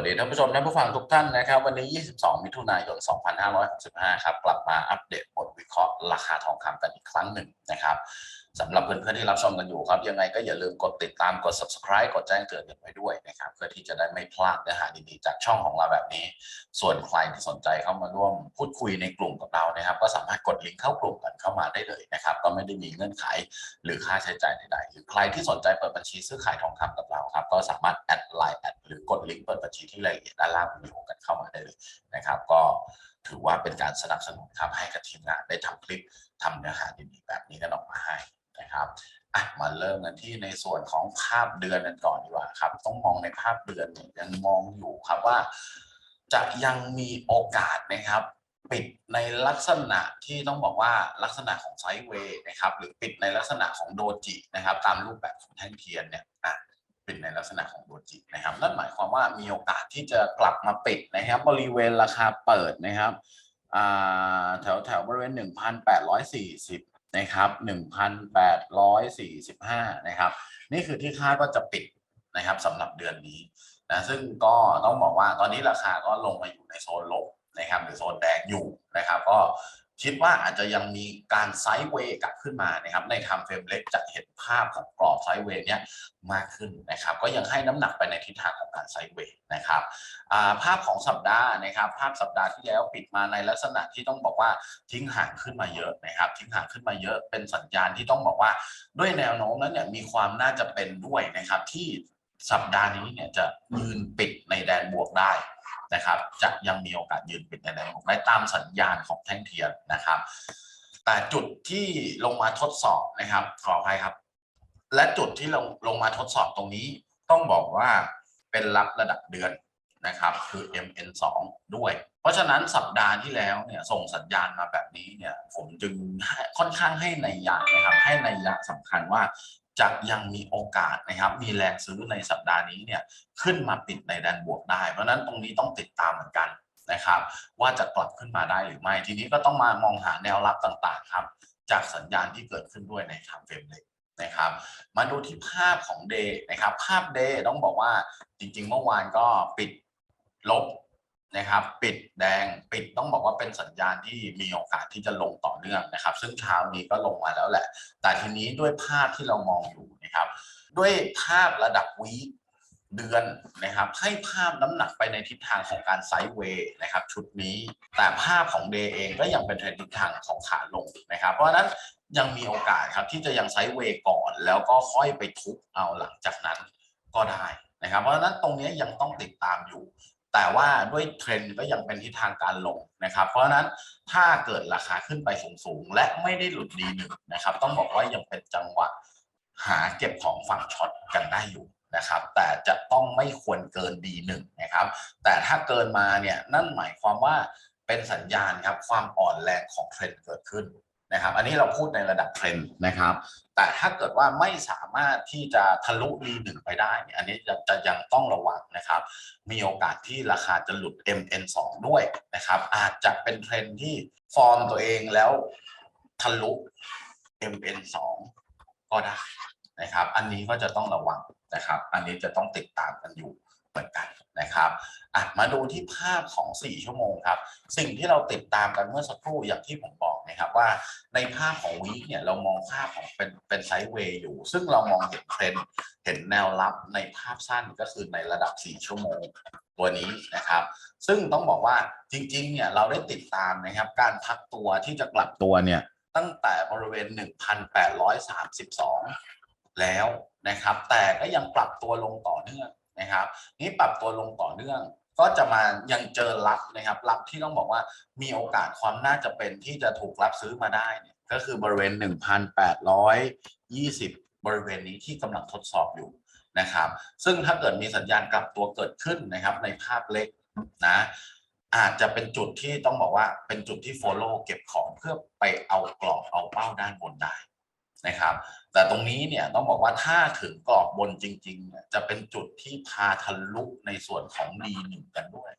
วัสดีท่านผู้ชมท่านผู้ฟังทุกท่านนะครับ วันนี้ 22 มิถุนายน 2565 ครับ กลับมาอัปเดตบทวิเคราะห์ราคาทองคำกันอีกครั้งหนึ่งนะครับ สำหรับเพื่อนๆที่รับชมกันอยู่ครับ ยังไงก็อย่าลืมกดติดตามกด subscribe กดแจ้งเตือนกันไว้ด้วยนะครับเพื่อที่จะได้ไม่พลาดเนื้อหาดีๆจากช่องของเราแบบนี้ ส่วนใครที่สนใจเข้ามาร่วมพูดคุยในกลุ่มกับเรานะครับ ก็สามารถกดลิงก์เข้ากลุ่มกันเข้ามาได้เลยนะครับ ก็ไม่ได้มีเงื่อนไขหรือค่าใช้จ่ายใดๆหรือใครที่สนใจเปิดบัญชีซื้อขายทองคำกับเราครับ ก็สามารถแอดไลน์แอดหรือกดลิงก์เปิดบัญชีที่รายละเอียดด้านล่างวิดีโอกันเข้ามาได้เลยนะครับ ก็ถือว่าเป็นการสนับสนุนครับให้กับทีมงานได้ทำคลิปทำเนื้อหาดีๆแบบนี้กันออกมาให้ นะครับอะมาเริ่มกันที่ในส่วนของภาพเดือนกันก่อนดีกว่าครับ ต้องมองในภาพเดือนเนี่ยยังมองอยู่ครับว่า จะยังมีโอกาสนะครับปิดในลักษณะที่ต้องบอกว่าลักษณะของไซด์เวย์นะครับหรือปิดในลักษณะของโดจินะครับ ตามรูปแบบของแท่งเทียนเนี่ยอะปิดในลักษณะของโดจินะครับนั่นหมายความว่ามีโอกาสที่จะกลับมาปิดนะครับ บริเวณราคาเปิดนะครับแถวแถวบริเวณ 1,840 นะครับ1,845นะครับนี่คือที่คาดว่าจะปิดนะครับสำหรับเดือนนี้นะซึ่งก็ต้องบอกว่าตอนนี้ราคาก็ลงมาอยู่ในโซนลบนะครับหรือโซนแดงอยู่นะครับ ก็ คิดว่าอาจจะยังมีการไซด์เวย์กลับขึ้นมานะครับในไทม์เฟรมเล็กจะเห็นภาพของกรอบไซด์เวย์เนี้ยมากขึ้นนะครับ ก็ยังให้น้ำหนักไปในทิศทางของการไซด์เวย์นะครับภาพของสัปดาห์นะครับ ภาพสัปดาห์ที่แล้วปิดมาในลักษณะที่ต้องบอกว่าทิ้งห่างขึ้นมาเยอะนะครับ ทิ้งห่างขึ้นมาเยอะเป็นสัญญาณที่ต้องบอกว่าด้วยแนวโน้มนั้นเนี่ยมีความน่าจะเป็นด้วยนะครับที่สัปดาห์นี้เนี่ยจะยืนปิดในแดนบวกได้ นะครับ จะยังมีโอกาสยืนปิดในแดนบวกได้ตามสัญญาณของแท่งเทียนนะครับ แต่จุดที่ลงมาทดสอบนะครับขออภัยครับ และจุดที่ลงลงมาทดสอบตรงนี้ต้องบอกว่าเป็นรับระดับเดือนนะครับคือ MN2 ด้วย เพราะฉะนั้นสัปดาห์ที่แล้วเนี่ยส่งสัญญาณมาแบบนี้เนี่ยผมจึงค่อนข้างให้ในยะนะครับให้ในยยะสำคัญว่า จะยังมีโอกาสนะครับ มีแรงซื้อในสัปดาห์นี้เนี่ยขึ้นมาปิดในแดนบวกได้ เพราะนั้นตรงนี้ต้องติดตามเหมือนกันนะครับ ว่าจะกลับขึ้นมาได้หรือไม่ ทีนี้ก็ต้องมามองหาแนวรับต่างๆครับ จากสัญญาณที่เกิดขึ้นด้วยในไทม์เฟรมเล็กนะครับมาดูที่ภาพของเดย์นะครับ ภาพเดย์ต้องบอกว่าจริงๆ เมื่อวานก็ปิดลบ นะครับ ปิดแดงปิดต้องบอกว่าเป็นสัญญาณที่มีโอกาสที่จะลงต่อเนื่องนะครับ ซึ่งเช้านี้ก็ลงมาแล้วแหละ แต่ทีนี้ด้วยภาพที่เรามองอยู่นะครับ ด้วยภาพระดับวีเดือนนะครับ ให้ภาพน้ำหนักไปในทิศทางของการไซด์เวย์นะครับ ชุดนี้แต่ภาพของเดย์เองก็ยังเป็นเทรนทิศทางของขาลงนะครับ เพราะฉะนั้นยังมีโอกาสครับที่จะยังไซด์เวย์ก่อน แล้วก็ค่อยไปทุบเอาหลังจากนั้นก็ได้นะครับ เพราะฉะนั้นตรงนี้ยังต้องติดตามอยู่ แต่ว่าด้วยเทรนด์ก็ยังเป็นทิศทางการลงนะครับ เพราะฉะนั้นถ้าเกิดราคาขึ้นไปสูงๆ และไม่ได้หลุดดีหนึ่งนะครับ ต้องบอกว่ายังเป็นจังหวะหาเก็บของฝั่งช็อตกันได้อยู่นะครับ แต่จะต้องไม่ควรเกินดีหนึ่งนะครับ แต่ถ้าเกินมาเนี่ยนั่นหมายความว่าเป็นสัญญาณครับความอ่อนแรงของเทรนด์เกิดขึ้น นะครับ อันนี้เราพูดในระดับเทรนด์นะครับ แต่ถ้าเกิดว่าไม่สามารถที่จะทะลุดีหนึ่งไปได้เนี่ยอันนี้จะจะยังต้องระวังนะครับ มีโอกาสที่ราคาจะหลุด MN2 ด้วยนะครับ อาจจะเป็นเทรนด์ที่ฟอร์มตัวเองแล้วทะลุ MN2 ก็ได้นะครับ อันนี้ก็จะต้องระวังนะครับ อันนี้จะต้องติดตามกันอยู่เหมือนกันนะครับอะมาดูที่ภาพของ 4 ชั่วโมงครับ สิ่งที่เราติดตามกันเมื่อสักครู่อย่างที่ผมบอก นะครับว่าในภาพของวีคเนี่ยเรามองภาพของเป็นเป็นไซด์เวย์อยู่ ซึ่งเรามองเห็นเทรนเห็นแนวรับในภาพสั้นก็คือในระดับ 4 ชั่วโมงตัวนี้นะครับ ซึ่งต้องบอกว่าจริงๆเนี่ยเราได้ติดตามนะครับ การพักตัวที่จะกลับตัวเนี่ยตั้งแต่บริเวณ 1,832 แล้วนะครับ แต่ก็ยังปรับตัวลงต่อเนื่องนะครับ นี่ปรับตัวลงต่อเนื่อง ก็จะมายังเจอรับนะครับรับที่ต้องบอกว่ามีโอกาสความน่าจะเป็นที่จะถูกรับซื้อมาได้เนี่ยก็คือบริเวณ 1,820 บริเวณนี้ที่กำลังทดสอบอยู่นะครับ ซึ่งถ้าเกิดมีสัญญาณกลับตัวเกิดขึ้นนะครับ ในภาพเล็กนะอาจจะเป็นจุดที่ต้องบอกว่าเป็นจุดที่ follow เก็บของเพื่อไปเอากรอบเอาเป้าด้านบนได้ นะครับ แต่ตรงนี้เนี่ยต้องบอกว่าถ้าถึงกรอบบนจริงๆเนี่ยจะเป็นจุดที่พาทะลุในส่วนของดีหนึ่งกันด้วย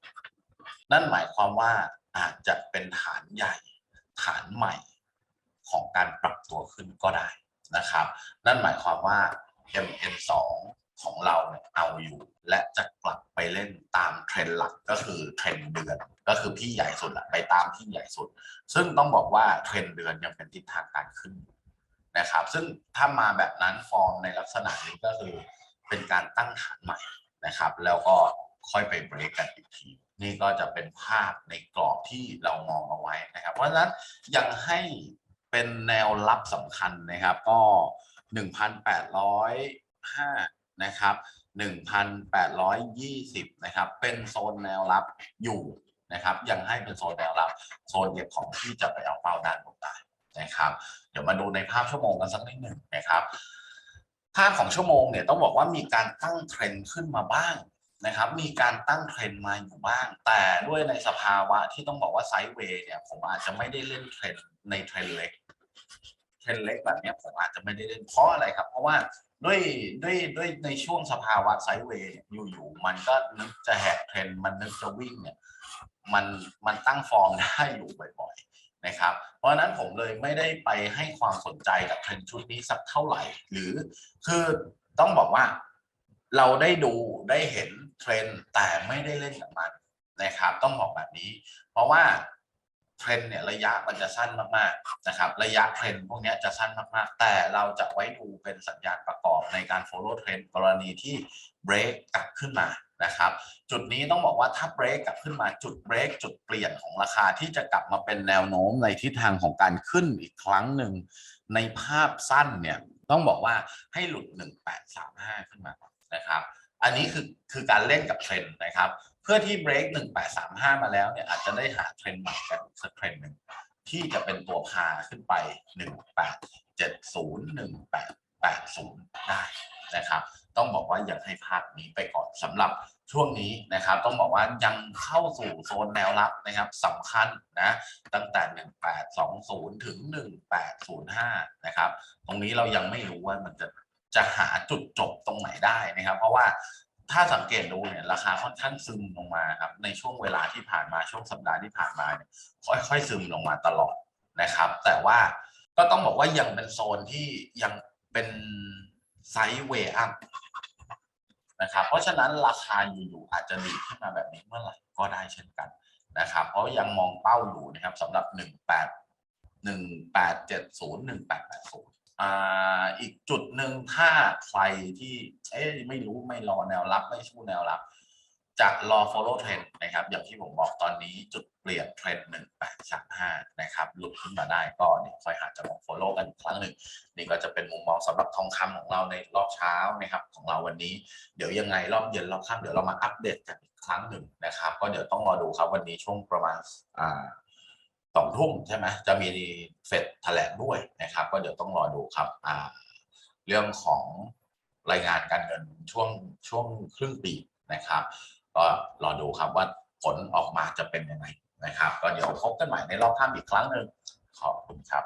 นั่นหมายความว่าอาจจะเป็นฐานใหญ่ ฐานใหม่ของการปรับตัวขึ้นก็ได้นะครับ นั่นหมายความว่า MN2 ของเราเนี่ยเอาอยู่ และจะกลับไปเล่นตามเทรนด์หลักก็คือเทรนด์เดือนก็คือพี่ใหญ่สุดแหละไปตามพี่ใหญ่สุด ซึ่งต้องบอกว่าเทรนด์เดือนยังเป็นทิศทางการขึ้นอยู่ นะครับ ซึ่งถ้ามาแบบนั้นฟอร์มในลักษณะนี้ก็คือเป็นการตั้งฐานใหม่นะครับ แล้วก็ค่อยไปเบรกกันอีกทีนี่ก็จะเป็นภาพในกรอบที่เรามองเอาไว้นะครับ เพราะฉะนั้นยังให้เป็นแนวรับสำคัญนะครับ ก็ 1,805 นะครับ 1,820 นะครับ เป็นโซนแนวรับอยู่นะครับ ยังให้เป็นโซนแนวรับ โซนเก็บของที่จะไปเอาเป้าด้านบนได้ นะครับ เดี๋ยวมาดูในภาพชั่วโมงกันสักนิดหนึ่งนะครับภาพของชั่วโมงเนี่ยต้องบอกว่ามีการตั้งเทรนด์ขึ้นมาบ้างนะครับ มีการตั้งเทรนด์มาอยู่บ้าง แต่ด้วยในสภาวะที่ต้องบอกว่าไซด์เวย์เนี่ยผมอาจจะไม่ได้เล่นเทรนด์ในเทรนด์เล็กเทรนด์เล็กแบบนี้ผมอาจจะไม่ได้เล่นเพราะอะไรครับ เพราะว่าด้วยด้วยด้วยในช่วงสภาวะไซด์เวย์อยู่ๆมันก็นึกจะแหกเทรนด์มันนึกจะวิ่งเนี่ยมันมันตั้งฟอร์มได้อยู่บ่อยๆ นะครับ เพราะฉะนั้นผมเลยไม่ได้ไปให้ความสนใจกับเทรนด์ชุดนี้สักเท่าไหร่ หรือคือต้องบอกว่าเราได้ดูได้เห็นเทรนด์แต่ไม่ได้เล่นกับมันนะครับ ต้องบอกแบบนี้ เพราะว่าเทรนด์เนี่ยระยะมันจะสั้นมากๆนะครับ ระยะเทรนด์พวกนี้จะสั้นมากๆ แต่เราจะไว้ดูเป็นสัญญาณประกอบในการ follow trend กรณีที่ break กลับขึ้นมา นะครับจุดนี้ต้องบอกว่าถ้า break กลับขึ้นมาจุด break จุดเปลี่ยนของราคาที่จะกลับมาเป็นแนวโน้มในทิศทางของการขึ้นอีกครั้งหนึ่งในภาพสั้นเนี่ยต้องบอกว่าให้หลุด 1835 ขึ้นมานนะครับอันนี้คือคือการเล่นกับเทรนด์นะครับเพื่อที่ break 1835 มาแล้วเนี่ยอาจจะได้หาเทรนด์ใหม่กันอีกสักเทรนด์หนึ่งที่จะเป็นตัวพาขึ้นไป 1870 1880 ได้นะครับ ต้องบอกว่ายังให้ภาพนี้ไปก่อนสำหรับช่วงนี้นะครับ ต้องบอกว่ายังเข้าสู่โซนแนวรับนะครับสำคัญนะตั้งแต่ 1820 ถึง 1805 นะครับ ตรงนี้เรายังไม่รู้ว่ามันจะจะหาจุดจบตรงไหนได้นะครับ เพราะว่าถ้าสังเกตดูเนี่ยราคาค่อนข้างซึมลงมาครับในช่วงเวลาที่ผ่านมาช่วงสัปดาห์ที่ผ่านมาเนี่ยค่อยๆซึมลงมาตลอดนะครับ แต่ว่าก็ต้องบอกว่ายังเป็นโซนที่ยังเป็นไซด์เวย์อัพ นะครับ เพราะฉะนั้นราคาอยู่ๆอาจจะดีขึ้นมาแบบนี้เมื่อไหร่ก็ได้เช่นกันนะครับ เพราะยังมองเป้าอยู่นะครับสำหรับ 18 1870 1880อ่าอีกจุดหนึ่งถ้าใครที่เอ๊ะไม่รู้ไม่รอแนวรับไม่ชู้แนวรับ จะรอ follow trend นะครับ อย่างที่ผมบอกตอนนี้จุดเปลี่ยนเทรนด์1835นะครับ หลุดขึ้นมาได้ก็เดี๋ยค่อยหาจังหวะ follow กันอีกครั้งหนึ่ง นี่ก็จะเป็นมุมมองสำหรับทองคำของเราในรอบเช้านะครับของเราวันนี้ เดี๋ยวยังไงรอบเย็นรอบค่ำเดี๋ยวเรามาอัปเดตกันอีกครั้งหนึ่งนะครับ ก็เดี๋ยวต้องรอดูครับวันนี้ช่วงประมาณอ่าสองทุ่มใช่ไหมจะมีเฟดแถลงด้วยนะครับ ก็เดี๋ยวต้องรอดูครับอ่าเรื่องของรายงานการเงินช่วงช่วงครึ่งปีนะครับ ก็รอดูครับว่าผลออกมาจะเป็นยังไงนะครับ ก็เดี๋ยวพบกันใหม่ในรอบค่ำอีกครั้งหนึ่งขอบคุณครับ